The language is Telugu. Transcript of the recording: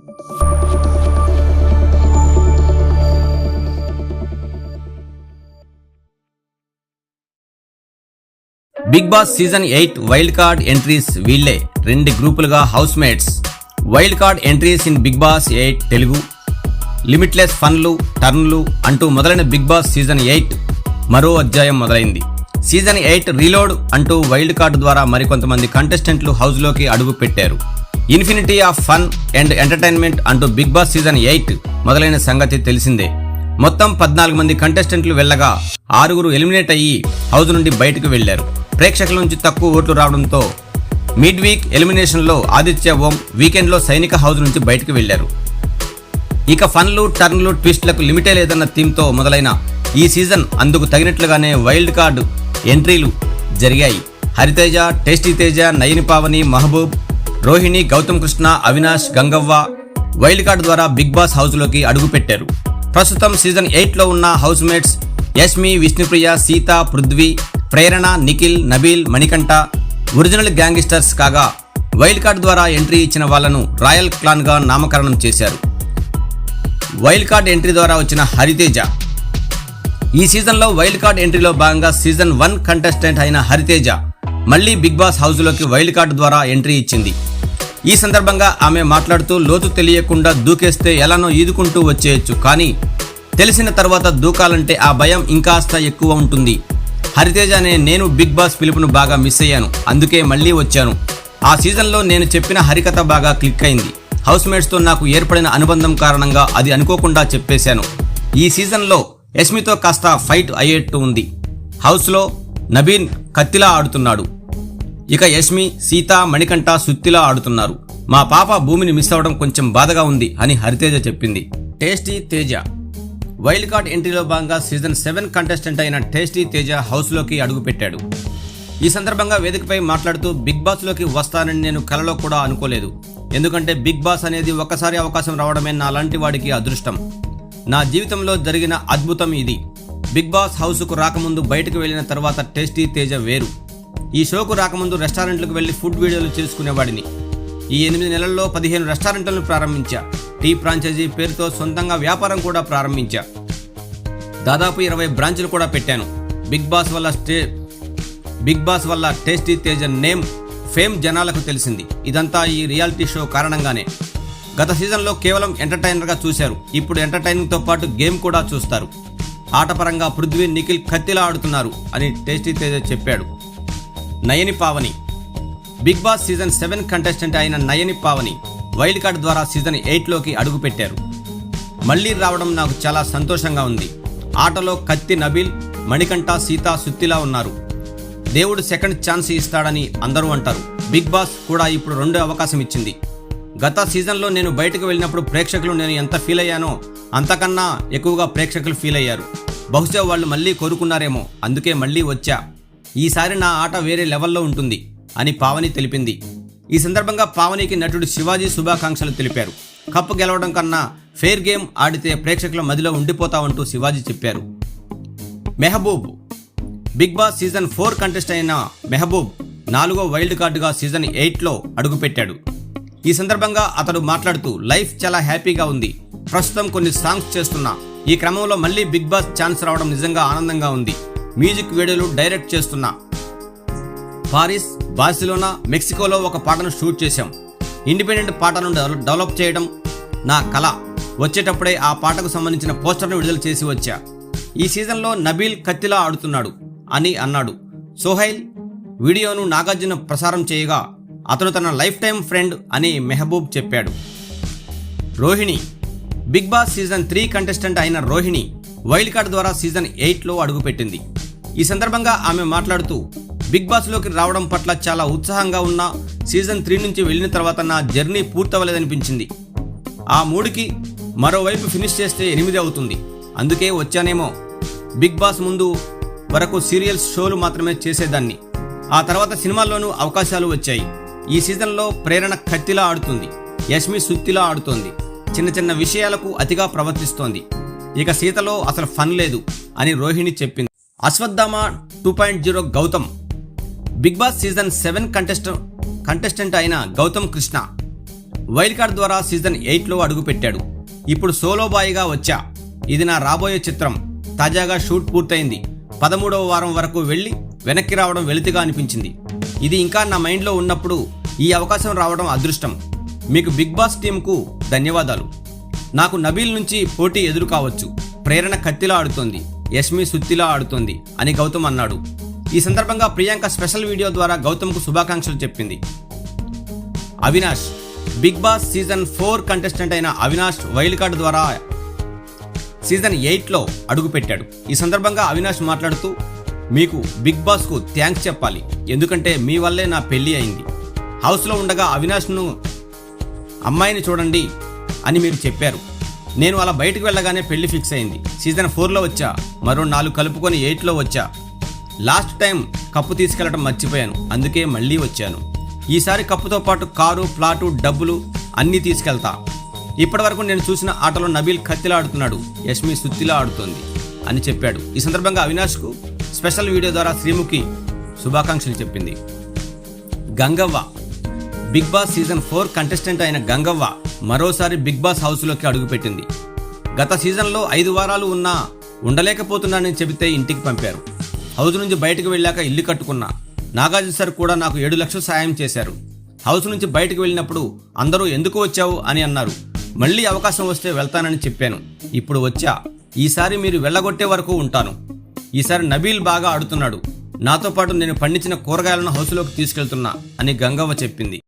Bigg Boss season eight wild card entries వీళ్ళే రెండు గ్రూపులుగా housemates wild card entries in Bigg Boss eight Telugu. Limitless ఫన్లు టర్న్లు అంటూ మొదలైన బిగ్ బాస్ సీజన్ ఎయిట్ మరో అధ్యాయం మొదలైంది. సీజన్ ఎయిట్ రీలోడ్ అంటూ వైల్డ్ కార్డు ద్వారా మరికొంతమంది కంటెస్టెంట్లు హౌస్లోకి అడుగు పెట్టారు. Infinity of fun and entertainment అంటూ బిగ్ బాస్ సీజన్ ఎయిట్ మొదలైన సంగతి తెలిసిందే. మొత్తం పద్నాలుగు మంది కంటెస్టెంట్లు వెళ్ళగా ఆరుగురు ఎలిమినేట్ అయ్యి హౌస్ నుండి బయటకు వెళ్ళారు ప్రేక్షకుల నుంచి తక్కువ ఓట్లు రావడంతో మిడ్ వీక్ ఎలిమినేషన్లో ఆదిత్య ఓం వీకెండ్లో సైనిక హౌస్ నుంచి బయటకు వెళ్ళారు ఇక ఫన్లు టర్న్లు ట్విస్ట్లకు లిమిటే లేదన్న థీమ్తో మొదలైన ఈ సీజన్ అందుకు తగినట్లుగానే వైల్డ్ కార్డు ఎంట్రీలు జరిగాయి. Hariteja tasty Teja Nayani Pavani Mahaboob Rohini Gautham Krishna Avinash Gangavva wild card ద్వారా బిగ్ బాస్ హౌస్లోకి అడుగుపెట్టారు. ప్రస్తుతం సీజన్ ఎయిట్లో ఉన్న housemates Yashmi Vishnupriya Seetha Prithvi Prerana Nikhil Nabeel Manikanta original gangsters కాగా వైల్డ్ కార్డ్ ద్వారా ఎంట్రీ ఇచ్చిన వాళ్ళను రాయల్ క్లాన్గా నామకరణం చేశారు. వైల్డ్ కార్డ్ ఎంట్రీ ద్వారా వచ్చిన హరితేజ. ఈ సీజన్లో వైల్డ్ కార్డ్ ఎంట్రీలో భాగంగా సీజన్ వన్ కంటెస్టెంట్ అయిన హరితేజ మళ్ళీ బిగ్ బాస్ హౌస్లోకి వైల్డ్ కార్డ్ ద్వారా ఎంట్రీ ఇచ్చింది. ఈ సందర్భంగా ఆమె మాట్లాడుతూ లోతు తెలియకుండా దూకేస్తే ఎలానో ఈదుకుంటూ వచ్చేయచ్చు కానీ తెలిసిన తర్వాత దూకాలంటే ఆ భయం ఇంకాస్త ఎక్కువ ఉంటుంది. హరితేజ అనే నేను బిగ్ బాస్ పిలుపును బాగా మిస్ అయ్యాను అందుకే మళ్ళీ వచ్చాను. ఆ సీజన్లో నేను చెప్పిన హరికథ బాగా క్లిక్ అయింది. హౌస్ మేట్స్తో నాకు ఏర్పడిన అనుబంధం కారణంగా అది అనుకోకుండా చెప్పేశాను. ఈ సీజన్లో యష్మితో కాస్త ఫైట్ అయ్యేట్టు ఉంది. హౌస్లో నబీన్ కత్తిలా ఆడుతున్నాడు. ఇక యష్మి సీత మణికంఠ సుత్తిలా ఆడుతున్నారు. మా పాప భూమిని మిస్ అవ్వడం కొంచెం బాధగా ఉంది అని హరితేజ చెప్పింది. టేస్టీ తేజ. వైల్డ్ కార్డ్ ఎంట్రీలో భాగంగా సీజన్ సెవెన్ కంటెస్టెంట్ అయిన టేస్టీ తేజ హౌస్లోకి అడుగుపెట్టాడు. ఈ సందర్భంగా వేదికపై మాట్లాడుతూ బిగ్ బాస్లోకి వస్తానని నేను కలలో కూడా అనుకోలేదు. ఎందుకంటే బిగ్ బాస్ అనేది ఒక్కసారి అవకాశం రావడమే నా లాంటి వాడికి అదృష్టం. నా జీవితంలో జరిగిన అద్భుతం ఇది. బిగ్ బాస్ హౌస్కు రాకముందు బయటకు వెళ్ళిన తర్వాత టేస్టీ తేజ వేరు. ఈ షోకు రాకముందు రెస్టారెంట్లకు వెళ్ళి ఫుడ్ వీడియోలు చేసుకునేవాడిని. ఈ ఎనిమిది నెలల్లో పదిహేను రెస్టారెంట్లను ప్రారంభించా. టీ ఫ్రాంచైజీ పేరుతో సొంతంగా వ్యాపారం కూడా ప్రారంభించా. దాదాపు ఇరవై బ్రాంచ్లు కూడా పెట్టాను. బిగ్ బాస్ వల్ల స్టే బిగ్ బాస్ వల్ల టేస్టీ తేజ నేమ్ ఫేమ్ జనాలకు తెలిసింది. ఇదంతా ఈ రియాలిటీ షో కారణంగానే. గత సీజన్లో కేవలం ఎంటర్టైనర్గా చూశారు. ఇప్పుడు ఎంటర్టైనింగ్తో పాటు గేమ్ కూడా చూస్తారు. ఆటపరంగా పృథ్వీ నిఖిల్ కత్తిలా ఆడుతున్నారు అని టేస్టీ తేజ చెప్పాడు. Nayani Pavani. Bigg Boss season seven contestant అయిన నయని పావని వైల్డ్ కార్డ్ ద్వారా సీజన్ ఎయిట్లోకి అడుగుపెట్టారు మళ్ళీ రావడం నాకు చాలా సంతోషంగా ఉంది. ఆటలో కత్తి నబీల్ మణికంఠ సీత సుత్తిలా ఉన్నారు. దేవుడు సెకండ్ ఛాన్స్ ఇస్తాడని అందరూ అంటారు. బిగ్ బాస్ కూడా ఇప్పుడు రెండో అవకాశం ఇచ్చింది. గత సీజన్లో నేను బయటకు వెళ్ళినప్పుడు ప్రేక్షకులు నేను ఎంత ఫీల్ అయ్యానో అంతకన్నా ఎక్కువగా ప్రేక్షకులు ఫీల్ అయ్యారు. బహుశా వాళ్ళు మళ్ళీ కోరుకున్నారేమో అందుకే మళ్ళీ వచ్చా. ఈసారి నా ఆట వేరే లెవెల్లో ఉంటుంది అని పావని తెలిపింది. ఈ సందర్భంగా పావనికి నటుడు శివాజీ శుభాకాంక్షలు తెలిపారు. కప్పు గెలవడం కన్నా ఫెయిర్ గేమ్ ఆడితే ప్రేక్షకుల మదిలో ఉండిపోతామంటూ శివాజీ చెప్పారు. Mehaboob Bigg Boss season four contest అయిన మెహబూబ్ నాలుగో వైల్డ్ కార్డుగా సీజన్ ఎయిట్లో అడుగుపెట్టాడు. ఈ సందర్భంగా అతడు మాట్లాడుతూ లైఫ్ చాలా హ్యాపీగా ఉంది. ప్రస్తుతం కొన్ని సాంగ్స్ చేస్తున్నా. ఈ క్రమంలో మళ్ళీ బిగ్ బాస్ ఛాన్స్ రావడం నిజంగా ఆనందంగా ఉంది. మ్యూజిక్ వీడియోలు డైరెక్ట్ చేస్తున్నా. పారిస్ బార్సిలోనా మెక్సికోలో ఒక పాటను షూట్ చేశాం. ఇండిపెండెంట్ పాటను డెవలప్ చేయడం నా కళ వచ్చేటప్పుడే ఆ పాటకు సంబంధించిన పోస్టర్ను విడుదల చేసి వచ్చా. ఈ సీజన్లో నబీల్ కత్తిలా ఆడుతున్నాడు అని అన్నాడు. సోహైల్ వీడియోను నాగార్జున ప్రసారం చేయగా అతను తన లైఫ్ టైం ఫ్రెండ్ అని మెహబూబ్ చెప్పాడు. Rohini Bigg Boss season three contestant అయిన రోహిణి వైల్డ్ కార్డ్ ద్వారా సీజన్ ఎయిట్లో అడుగుపెట్టింది. ఈ సందర్భంగా ఆమె మాట్లాడుతూ బిగ్ బాస్లోకి రావడం పట్ల చాలా ఉత్సాహంగా ఉన్న సీజన్ త్రీ నుంచి వెళ్ళిన తర్వాత నా జర్నీ పూర్తవలేదనిపించింది ఆ మూడుకి మరోవైపు ఫినిష్ చేస్తే ఎనిమిది అవుతుంది. అందుకే వచ్చానేమో. బిగ్ బాస్ ముందు వరకు సీరియల్స్ షోలు మాత్రమే చేసేదాన్ని. ఆ తర్వాత సినిమాల్లోనూ అవకాశాలు వచ్చాయి. ఈ సీజన్లో ప్రేరణ కత్తిలా ఆడుతుంది. యష్మి సుత్తిలా ఆడుతోంది. చిన్న చిన్న విషయాలకు అతిగా ప్రవర్తిస్తోంది. ఇక సీతలో అసలు ఫన్ లేదు అని రోహిణి చెప్పింది. Ashwatthama two point zero Gautham. Bigg Boss season seven contest contestant అయిన గౌతమ్ కృష్ణ వైల్డ్ కార్డ్ ద్వారా సీజన్ ఎయిట్లో అడుగుపెట్టాడు ఇప్పుడు సోలో బాయ్గా వచ్చా. ఇది నా రాబోయే చిత్రం. తాజాగా షూట్ పూర్తయింది. పదమూడవ వారం వరకు వెళ్ళి వెనక్కి రావడం వెలితిగా అనిపించింది. ఇది ఇంకా నా మైండ్లో ఉన్నప్పుడు ఈ అవకాశం రావడం అదృష్టం. మీకు బిగ్ బాస్ టీంకు ధన్యవాదాలు. నాకు నబీల్ నుంచి పోటీ ఎదురు కావచ్చు. ప్రేరణ కత్తిలా ఆడుతోంది. యష్మి సుత్తిలా ఆడుతోంది అని గౌతమ్ అన్నాడు. ఈ సందర్భంగా ప్రియాంక స్పెషల్ వీడియో ద్వారా గౌతమ్కు శుభాకాంక్షలు చెప్పింది. Avinash Bigg Boss season four contestant అయిన అవినాష్ వైల్డ్ కార్డ్ ద్వారా సీజన్ ఎయిట్లో అడుగుపెట్టాడు. ఈ సందర్భంగా అవినాష్ మాట్లాడుతూ మీకు బిగ్ బాస్కు థ్యాంక్స్ చెప్పాలి. ఎందుకంటే మీ వల్లే నా పెళ్ళి అయింది. హౌస్లో ఉండగా అవినాష్ను అమ్మాయిని చూడండి అని మీరు చెప్పారు. నేను అలా బయటకు వెళ్ళగానే పెళ్ళి ఫిక్స్ అయింది. సీజన్ ఫోర్లో వచ్చా. మరో నాలుగు కలుపుకొని ఎయిట్లో వచ్చా. లాస్ట్ టైం కప్పు తీసుకెళ్ళడం మర్చిపోయాను. అందుకే మళ్ళీ వచ్చాను. ఈసారి కప్పుతో పాటు కారు ప్లాటు డబ్బులు అన్నీ తీసుకెళ్తా. ఇప్పటివరకు నేను చూసిన ఆటలో నబీల్ కత్తిలా ఆడుతున్నాడు యష్మి సుత్తిలా ఆడుతోంది అని చెప్పాడు. ఈ సందర్భంగా అవినాష్కు స్పెషల్ వీడియో ద్వారా శ్రీముఖి శుభాకాంక్షలు చెప్పింది. Gangavva. Bigg Boss season four contestant అయిన గంగవ్వ మరోసారి బిగ్ బాస్ హౌస్లోకి అడుగుపెట్టింది. గత సీజన్లో ఐదు వారాలు ఉన్నా ఉండలేకపోతున్నానని చెబితే ఇంటికి పంపారు. హౌస్ నుంచి బయటకు వెళ్ళాక ఇల్లు కట్టుకున్నా. నాగార్జున సార్ కూడా నాకు ఏడు లక్షలు సాయం చేశారు. హౌస్ నుంచి బయటకు వెళ్ళినప్పుడు అందరూ ఎందుకు వచ్చావు? అని అన్నారు. మళ్ళీ అవకాశం వస్తే వెళ్తానని చెప్పాను. ఇప్పుడు వచ్చా. ఈసారి మీరు వెళ్ళగొట్టే వరకు ఉంటాను. ఈసారి నబీల్ బాగా ఆడుతున్నాడు. నాతో పాటు నేను పండించిన కూరగాయలను హౌస్లోకి తీసుకెళ్తున్నా అని గంగవ్వ చెప్పింది.